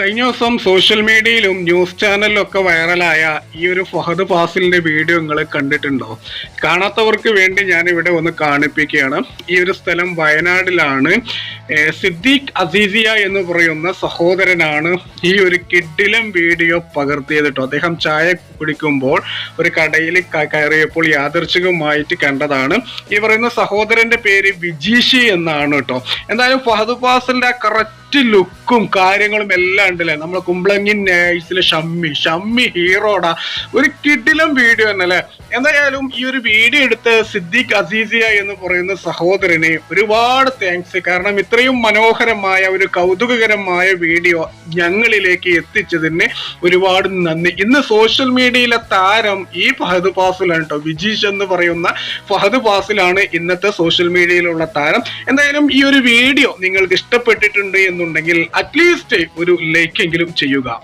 കഴിഞ്ഞ ദിവസം സോഷ്യൽ മീഡിയയിലും ന്യൂസ് ചാനലിലും ഒക്കെ വൈറലായ ഈ ഒരു ഫഹദ് ഫാസിലിന്റെ വീഡിയോ നിങ്ങൾ കണ്ടിട്ടുണ്ടോ? കാണാത്തവർക്ക് വേണ്ടി ഞാൻ ഇവിടെ ഒന്ന് കാണിപ്പിക്കുകയാണ്. ഈ ഒരു സ്ഥലം വയനാടിലാണ്. സിദ്ദീഖ് അസീസിയ എന്ന് പറയുന്ന സഹോദരനാണ് ഈ ഒരു കിഡിലം വീഡിയോ പകർത്തിയത് കേട്ടോ. അദ്ദേഹം ചായ കുടിക്കുമ്പോൾ ഒരു കടയിൽ കയറിയപ്പോൾ യാദർച്ഛികമായിട്ട് കണ്ടതാണ്. ഈ പറയുന്ന സഹോദരന്റെ പേര് വിജീഷി എന്നാണ് കേട്ടോ. എന്തായാലും ഫഹദ് ഫാസിലിന്റെ ആ കറക്റ്റ് ലുക്കും കാര്യങ്ങളും എല്ലാം ഉണ്ടല്ലേ? നമ്മളെ കുമ്പളങ്ങി നേഴ്സിലെ ഷമ്മി. ഷമ്മി ഹീറോടാ ഒരു കിടിലം വീഡിയോ എന്നല്ലേ എന്തായാലും ഈ ഒരു വീഡിയോ എടുത്ത് സിദ്ദിഖ് അസീസിയ എന്ന് പറയുന്ന സഹോദരനെ ഒരുപാട് താങ്ക്സ് കാരണം ഇത്രയും മനോഹരമായ ഒരു കൗതുകകരമായ വീഡിയോ ഞങ്ങളിലേക്ക് എത്തിച്ചതിന് ഒരുപാട് നന്ദി. ഇന്ന് സോഷ്യൽ മീഡിയയിലെ താരം ഈ ഫഹദ് ഫാസിലാണ് കേട്ടോ വിജീഷ് എന്ന് പറയുന്ന ഫഹദ് ഫാസിലാണ് ഇന്നത്തെ സോഷ്യൽ മീഡിയയിലുള്ള താരം. എന്തായാലും ഈ ഒരു വീഡിയോ നിങ്ങൾക്ക് ഇഷ്ടപ്പെട്ടിട്ടുണ്ട് എന്നുണ്ടെങ്കിൽ അറ്റ്ലീസ്റ്റ് ഒരു ലൈക്ക് എങ്കിലും ചെയ്യുക.